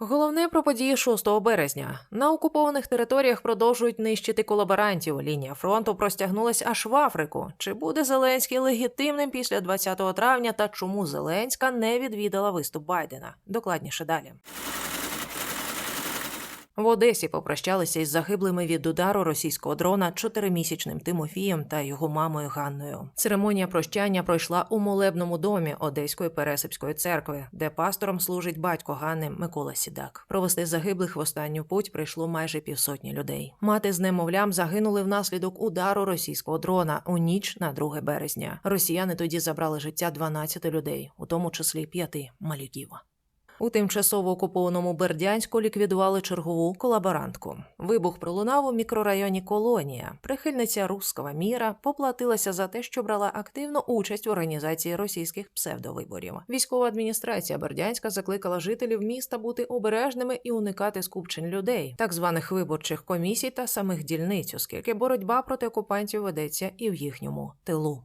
Головне про події 6 березня. На окупованих територіях продовжують нищити колаборантів. Лінія фронту простягнулась аж в Африку. Чи буде Зеленський легітимним після 20 травня та чому Зеленська не відвідала виступ Байдена? Докладніше далі. В Одесі попрощалися із загиблими від удару російського дрона чотиримісячним Тимофієм та його мамою Ганною. Церемонія прощання пройшла у молебному домі Одеської Пересипської церкви, де пастором служить батько Ганни Микола Сідак. Провести загиблих в останню путь прийшло майже півсотні людей. Мати з немовлям загинули внаслідок удару російського дрона у ніч на 2 березня. Росіяни тоді забрали життя 12 людей, у тому числі п'яти малюків. У тимчасово окупованому Бердянську ліквідували чергову колаборантку. Вибух пролунав у мікрорайоні Колонія. Прихильниця руского міра поплатилася за те, що брала активну участь в організації російських псевдовиборів. Військова адміністрація Бердянська закликала жителів міста бути обережними і уникати скупчень людей, так званих виборчих комісій та самих дільниць, оскільки боротьба проти окупантів ведеться і в їхньому тилу.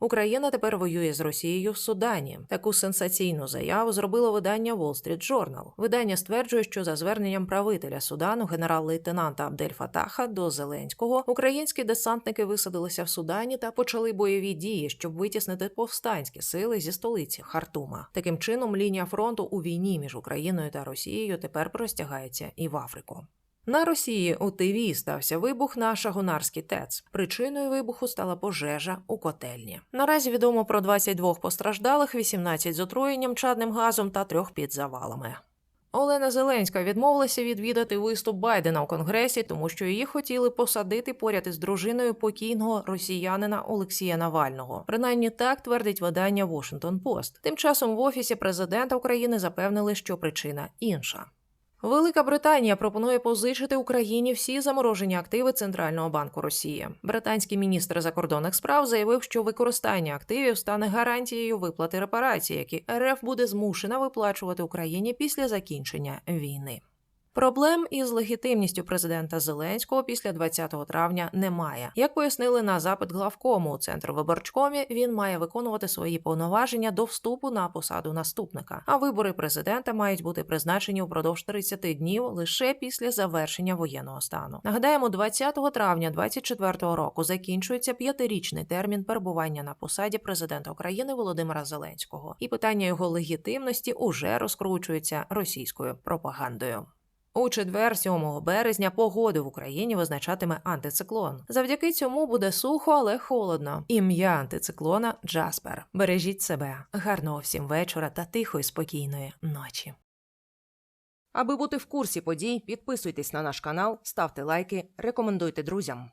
Україна тепер воює з Росією в Судані. Таку сенсаційну заяву зробило видання Wall Street Journal. Видання стверджує, що за зверненням правителя Судану, генерал-лейтенанта Абдель Фатаха до Зеленського, українські десантники висадилися в Судані та почали бойові дії, щоб витіснити повстанські сили зі столиці Хартума. Таким чином, лінія фронту у війні між Україною та Росією тепер простягається і в Африку. На Росії у Тиві стався вибух на Шагунарський ТЕЦ. Причиною вибуху стала пожежа у котельні. Наразі відомо про 22 постраждалих, 18 з отруєнням чадним газом та трьох під завалами. Олена Зеленська відмовилася відвідати виступ Байдена у Конгресі, тому що її хотіли посадити поряд із дружиною покійного росіянина Олексія Навального. Принаймні так твердить видання Washington Post. Тим часом в офісі президента України запевнили, що причина інша. Велика Британія пропонує позичити Україні всі заморожені активи Центрального банку Росії. Британський міністр закордонних справ заявив, що використання активів стане гарантією виплати репарацій, які РФ буде змушена виплачувати Україні після закінчення війни. Проблем із легітимністю президента Зеленського після 20 травня немає. Як пояснили на запит главкому у центру виборчкомі, він має виконувати свої повноваження до вступу на посаду наступника. А вибори президента мають бути призначені упродовж 30 днів лише після завершення воєнного стану. Нагадаємо, 20 травня 2024 року закінчується п'ятирічний термін перебування на посаді президента України Володимира Зеленського, і питання його легітимності уже розкручується російською пропагандою. У четвер, 7 березня, погоду в Україні визначатиме антициклон. Завдяки цьому буде сухо, але холодно. Ім'я антициклона Джаспер. Бережіть себе, гарного всім вечора та тихої спокійної ночі. Аби бути в курсі подій, підписуйтесь на наш канал, ставте лайки, рекомендуйте друзям.